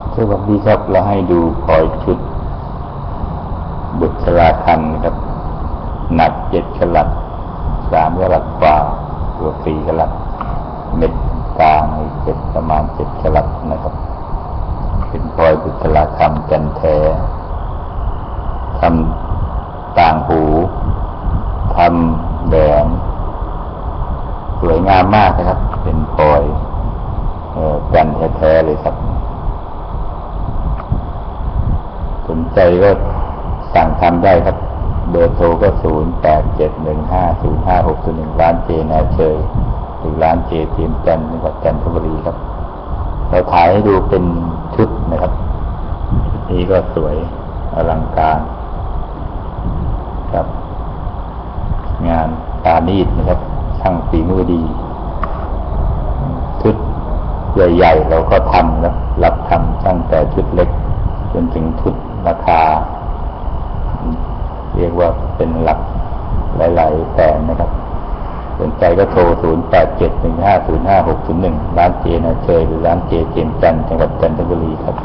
สวัสดีครับเราให้ดูพลอยชุด บุษราคันครับ หนักเจ็ดกลัดสามกลัดกว่าตัวสี่กลัด เม็ดกลางเจ็ดประมาณเจ็ดกลัดนะครับ เป็นพลอยบุษราคำจันแท้ทำต่างหูทำแหวนสวยงามมากนะครับ เป็นพลอยจันแท้ๆเลยครับ ส นใจก็สั่งทำได้ครับ เบอร์โทรก็ศูนย์แปดเจ็ดหนึ่งห้าศูนย์ห้าหกหนึ่งร้านเจนาเชยหรือร้านเจทีมจันจังหวัดจันทบุรีครับ เราถ่ายให้ดูเป็นชุดนะครับชุดนี้ก็สวยอลังการครับ งานตานีดนะครับช่างฝีมือดี ชุดใหญ่ ๆ เราก็ทำนะรับทำตั้งแต่ชุดเล็ก จนถึงชุด ราคา เรียกว่าเป็นหลักหลายๆแสนนะครับสนใจก็โทร 0 8 7 1 5 0 5 6 0 1 ร้านเจนะเชยหรือร้านเจเจมจันจังหวัดจันทบุรีครับ